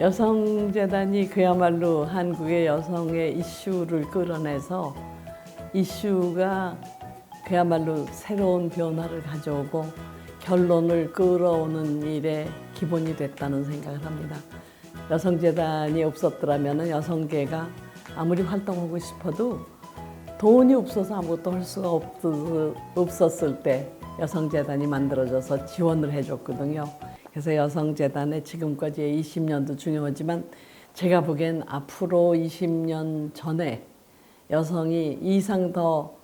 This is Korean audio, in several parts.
여성재단이 그야말로 한국의 여성의 이슈를 끌어내서 이슈가 그야말로 새로운 변화를 가져오고 결론을 끌어오는 일에 기본이 됐다는 생각을 합니다. 여성재단이 없었더라면 여성계가 아무리 활동하고 싶어도 돈이 없어서 아무것도 할 수가 없- 없었을 때 여성재단이 만들어져서 지원을 해줬거든요. 그래서 여성재단의 지금까지의 20년도 중요하지만 제가 보기엔 앞으로 20년 전에 여성이 이상 더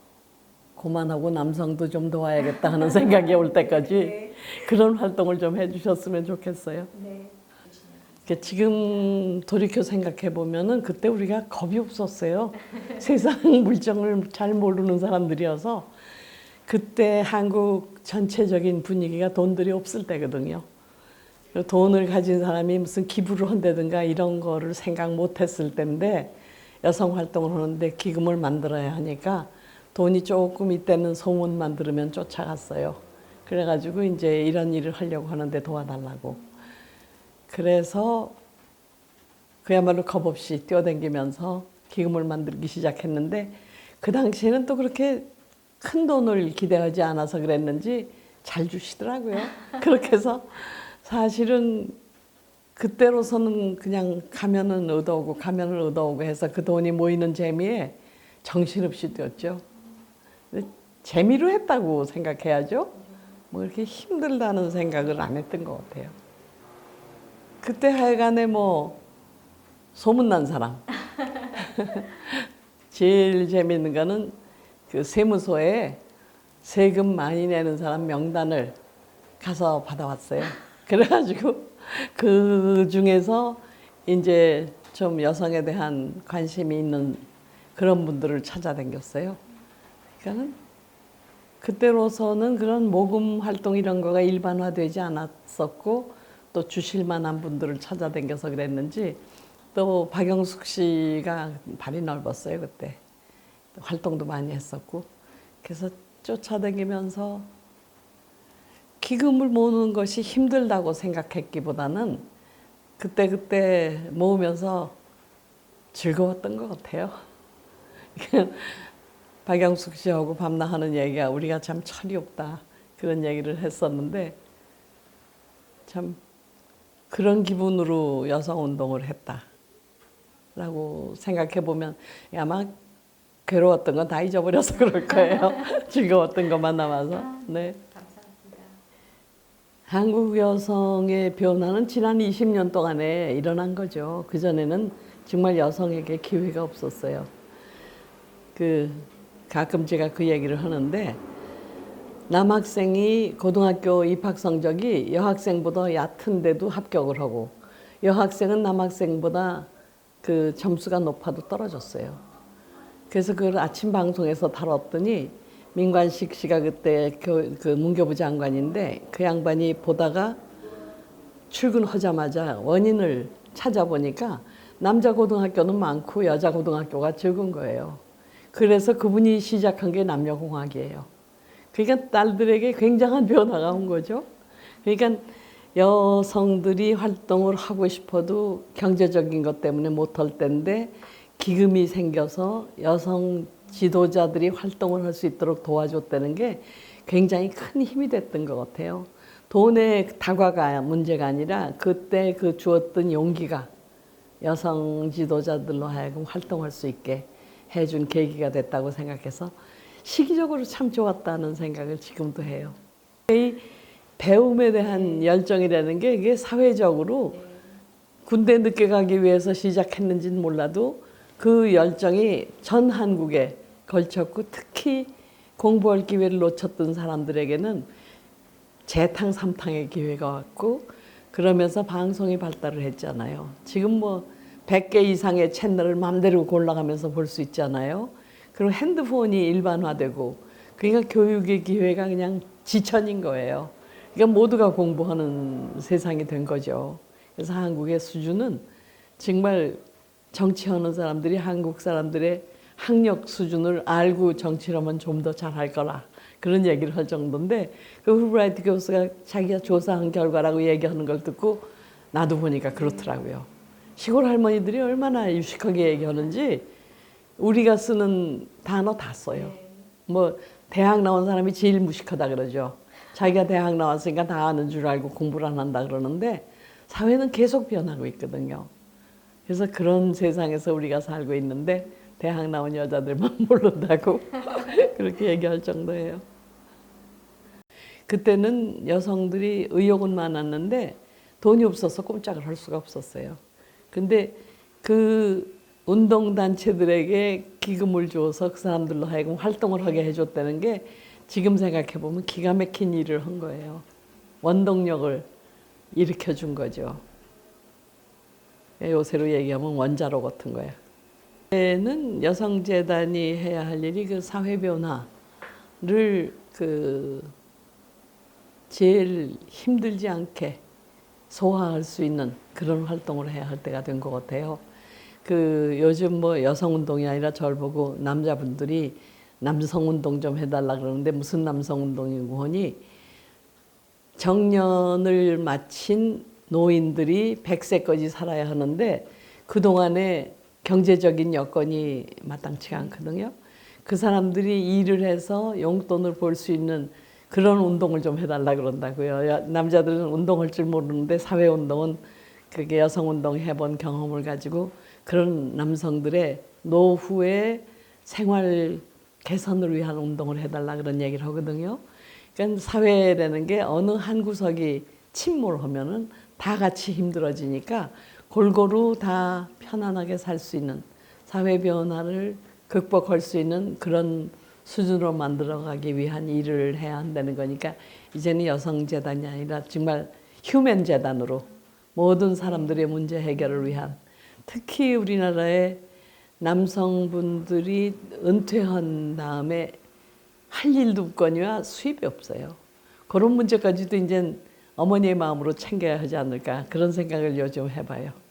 고만하고 남성도 좀 도와야겠다 하는 생각이 올 때까지 그런 활동을 좀 해주셨으면 좋겠어요. 네. 그 지금 돌이켜 생각해 보면은 그때 우리가 겁이 없었어요. 세상 물정을 잘 모르는 사람들이어서 그때 한국 전체적인 분위기가 돈들이 없을 때거든요. 돈을 가진 사람이 무슨 기부를 한다든가 이런 거를 생각 못 했을 때인데 여성 활동을 하는데 기금을 만들어야 하니까 돈이 조금 이때는 소문만 들으면 쫓아갔어요. 그래가지고 이제 이런 일을 하려고 하는데 도와달라고. 그래서 그야말로 겁 없이 뛰어다니면서 기금을 만들기 시작했는데 그 당시에는 또 그렇게 큰 돈을 기대하지 않아서 그랬는지 잘 주시더라고요. 그렇게 해서 사실은 그때로서는 그냥 가면은 얻어오고 가면을 얻어오고 해서 그 돈이 모이는 재미에 정신없이. 근데 재미로 했다고 생각해야죠. 뭐 이렇게 힘들다는 생각을 안 했던 것 같아요. 그때 하여간에 뭐 소문난 사람. 제일 재밌는 거는 그 세무서에 세금 많이 내는 사람 명단을 가서 받아왔어요. 그래가지고 그 중에서 이제 좀 여성에 대한 관심이 있는 그런 분들을 찾아다녔어요. 그러니까는 그때로서는 그런 모금 활동 이런 거가 일반화되지 않았었고 또 주실 만한 분들을 찾아다녀서 그랬는지 또 박영숙 씨가 발이 넓었어요 그때 활동도 많이 했었고 그래서 쫓아다니면서 기금을 모으는 것이 힘들다고 생각했기보다는 그때 그때 모으면서 즐거웠던 것 같아요. 박영숙 씨하고 밤낮 하는 얘기가 우리가 참 철이 없다 그런 얘기를 했었는데 참 그런 기분으로 여성 운동을 했다라고 생각해 보면 아마 괴로웠던 건 다 잊어버려서 그럴 거예요. 즐거웠던 것만 남아서. 네. 한국 여성의 변화는 지난 20년 동안에 일어난 거죠. 그 전에는 정말 여성에게 기회가 없었어요. 그 가끔 제가 그 얘기를 하는데 남학생이 고등학교 입학 성적이 여학생보다 얕은데도 합격을 하고 여학생은 남학생보다 그 점수가 높아도 떨어졌어요. 그래서 그걸 아침 방송에서 다뤘더니 민관식 씨가 그때 교, 그 문교부 장관인데 그 양반이 보다가 출근하자마자 원인을 찾아보니까 남자 고등학교는 많고 여자 고등학교가 적은 거예요. 그래서 그분이 시작한 게 남녀공학이에요. 그러니까 딸들에게 굉장한 변화가 온 거죠. 그러니까 여성들이 활동을 하고 싶어도 경제적인 것 때문에 못할 때인데 기금이 생겨서 여성 지도자들이 활동을 할 수 있도록 도와줬다는 게 굉장히 큰 힘이 됐던 것 같아요. 돈의 다과가 문제가 아니라 그때 그 주었던 용기가 여성 지도자들로 하여금 활동할 수 있게 해준 계기가 됐다고 생각해서 시기적으로 참 좋았다는 생각을 지금도 해요. 이 배움에 대한 열정이라는 게 이게 사회적으로 군대 늦게 가기 위해서 시작했는지는 몰라도 그 열정이 전 한국에 걸쳤고 특히 공부할 기회를 놓쳤던 사람들에게는 재탕 삼탕의 기회가 왔고 그러면서 방송이 발달을 했잖아요. 지금 뭐 100개 이상의 채널을 마음대로 골라가면서 볼 수 있잖아요. 그리고 핸드폰이 일반화되고 그러니까 교육의 기회가 그냥 지천인 거예요. 그러니까 모두가 공부하는 세상이 된 거죠. 그래서 한국의 수준은 정말 정치하는 사람들이 한국 사람들의 학력 수준을 알고 정치를 하면 좀 더 잘할 거라 그런 얘기를 할 정도인데 그 후브라이트 교수가 자기가 조사한 결과라고 얘기하는 걸 듣고 나도 보니까 그렇더라고요. 시골 할머니들이 얼마나 유식하게 얘기하는지 우리가 쓰는 단어 다 써요. 뭐 대학 나온 사람이 제일 무식하다 그러죠. 자기가 대학 나왔으니까 다 아는 줄 알고 공부를 안 한다 그러는데 사회는 계속 변하고 있거든요. 그래서 그런 세상에서 우리가 살고 있는데 대학 나온 여자들만 모른다고 그렇게 얘기할 정도예요. 그때는 여성들이 의욕은 많았는데 돈이 없어서 꼼짝을 할 수가 없었어요. 근데 그 운동 단체들에게 기금을 줘서 그 사람들로 하여금 활동을 하게 해줬다는 게 지금 생각해 보면 기가 막힌 일을 한 거예요. 원동력을 일으켜 준 거죠. 요새로 얘기하면 원자로 같은 거예요. 는 여성재단이 해야 할 일이 그 사회 변화를 그 제일 힘들지 않게 소화할 수 있는 그런 활동을 해야 할 때가 된 것 같아요. 그 요즘 뭐 여성 운동이 아니라 저를 보고 남자분들이 남성 운동 좀 해달라 그러는데 무슨 남성 운동이고 하니 정년을 마친 노인들이 100세까지 살아야 하는데 그동안에 경제적인 여건이 마땅치가 않거든요. 그 사람들이 일을 해서 용돈을 벌 수 있는 그런 운동을 좀 해달라 그런다고요. 여- 남자들은 운동할 줄 모르는데 사회 운동은 그게 여성 운동 해본 경험을 가지고 그런 남성들의 노후의 생활 개선을 위한 운동을 해달라 그런 얘기를 하거든요. 그러니까 사회라는 게 어느 한 구석이 침몰하면은 다 같이 힘들어지니까 골고루 다 편안하게 살 수 있는 사회 변화를 극복할 수 있는 그런 수준으로 만들어가기 위한 일을 해야 한다는 거니까 이제는 여성 재단이 아니라 정말 휴먼 재단으로 모든 사람들의 문제 해결을 위한 특히 우리나라의 남성분들이 은퇴한 다음에 할 일도 없거니와 수입이 없어요. 그런 문제까지도 이제 어머니의 마음으로 챙겨야 하지 않을까 그런 생각을 요즘 해봐요.